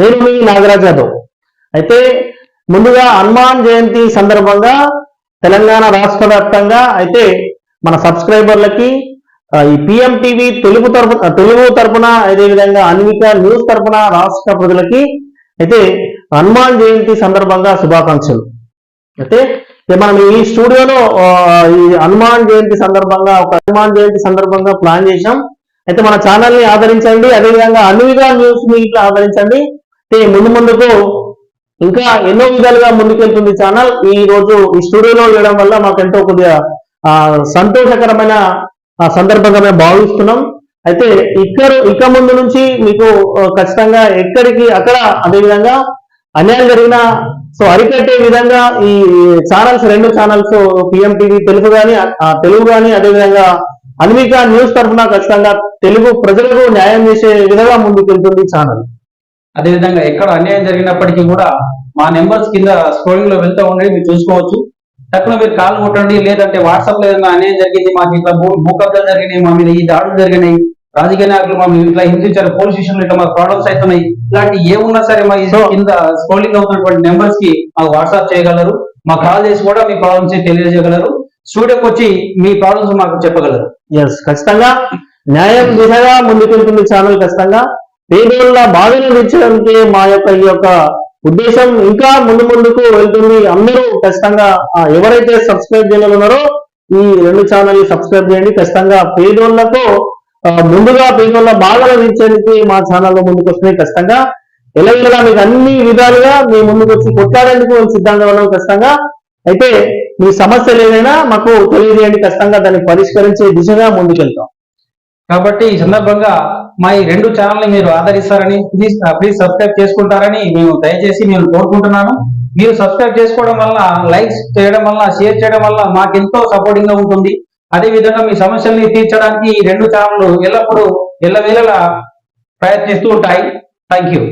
నేను మీ నాగరాజ్ యాదవ్. అయితే ముందుగా హనుమాన్ జయంతి సందర్భంగా తెలంగాణ రాష్ట్ర వ్యాప్తంగా అయితే మన సబ్స్క్రైబర్లకి ఈ పిఎం టీవీ తెలుగు తరపు తెలుగు తరపున అదేవిధంగా అన్విక న్యూస్ తరపున రాష్ట్ర ప్రజలకి అయితే హనుమాన్ జయంతి సందర్భంగా శుభాకాంక్షలు. అయితే మనం ఈ స్టూడియోలో ఈ హనుమాన్ జయంతి సందర్భంగా ఒక హనుమాన్ జయంతి సందర్భంగా ప్లాన్ చేశాం. అయితే మన ఛానల్ని ఆదరించండి. అదేవిధంగా అన్విగా న్యూస్ని ఇట్లా ఆదరించండి. ముందు ముందుకు ఇంకా ఎన్నో విధాలుగా ముందుకెళ్తుంది ఛానల్ ఈ రోజు ఈ స్టూడియోలో వెళ్ళడం వల్ల మాకు ఎంతో కొద్దిగా ఆ, సంతోషకరమైన ఆ, సందర్భంగా మేము భావిస్తున్నాం. అయితే ఇక్కడ ఇక ముందు నుంచి మీకు ఖచ్చితంగా ఎక్కడికి అక్కడ అదేవిధంగా అన్యాయం జరిగిన సో అరికట్టే విధంగా ఈ ఛానల్స్ రెండు ఛానల్స్ పిఎం టీవీ తెలుగు కానీ తెలుగు కానీ అదేవిధంగా అన్విక న్యూస్ తరఫున ఖచ్చితంగా తెలుగు ప్రజలకు న్యాయం చేసే విధంగా ముందుకెళ్తుంది ఛానల్ అదేవిధంగా ఎక్కడ అన్యాయం జరిగినప్పటికీ కూడా మా నెంబర్స్ కింద స్క్రోలింగ్లో వెళ్తూ ఉండి మీరు చూసుకోవచ్చు. తక్కువ మీరు కాల్ కొట్టండి లేదంటే వాట్సాప్లో ఏదైనా అన్యాయం జరిగింది మాకు ఇట్లా భూకబ్జాలు జరిగినాయి మా మీద ఈ దాడులు జరిగినాయి రాజకీయ నాయకులు మా మీద ఇట్లా హింసించారు పోలీస్ స్టేషన్ ఇట్లా మాకు ప్రాబ్లమ్స్ అవుతున్నాయి ఇలాంటి ఏమున్నా సరే మా కింద స్క్రోలింగ్ అవుతున్నటువంటి నెంబర్స్కి మాకు వాట్సాప్ చేయగలరు మా కాల్ చేసి కూడా మీ ప్రాబ్లమ్స్ తెలియజేయగలరు స్టూడియోకి వచ్చి మీ ప్రాబ్లమ్స్ మాకు చెప్పగలరు. ఎస్ ఖచ్చితంగా. న్యాయం దిశగా ముందుకెళ్తుంది ఛానల్ ఖచ్చితంగా. పేదోళ్ళ బాధను తీర్చడానికి మా యొక్క ఈ యొక్క ఉద్దేశం ఇంకా ముందు ముందుకు వెళ్తుంది. అందరూ ఖచ్చితంగా ఎవరైతే సబ్స్క్రైబ్ చేయలేదు ఉన్నారో ఈ రెండు ఛానల్ సబ్స్క్రైబ్ చేయండి. ఖచ్చితంగా పేదోళ్ళకు ముందుగా పేదోళ్ళ బాధలు తీర్చేందుకు మా ఛానల్లో ముందుకు వస్తున్నాయి ఖచ్చితంగా. ఎలాగైనా మీకు అన్ని విధాలుగా మీ ముందుకు వచ్చి కొట్లాడేందుకు మేము సిద్ధంగా ఉన్నాం ఖచ్చితంగా. అయితే మీ సమస్యలు ఏదైనా మాకు తెలియజేయండి. ఖచ్చితంగా దాన్ని పరిష్కరించే దిశగా ముందుకెళ్తాం. కాబట్టి ఈ సందర్భంగా మా ఈ రెండు ఛానల్ని మీరు ఆదరిస్తారని ప్లీజ్ ప్లీజ్ సబ్స్క్రైబ్ చేసుకుంటారని మేము దయచేసి మేము కోరుకుంటున్నాను. మీరు సబ్స్క్రైబ్ చేసుకోవడం వల్ల లైక్స్ చేయడం వల్ల షేర్ చేయడం వల్ల మాకెంతో సపోర్టింగ్గా ఉంటుంది. అదే విధంగా మీ సమస్యల్ని తీర్చడానికి ఈ రెండు ఛానళ్ళు ఎల్లప్పుడూ ఎల్లవేళలా ప్రయత్నిస్తూ ఉంటాయి. Thank you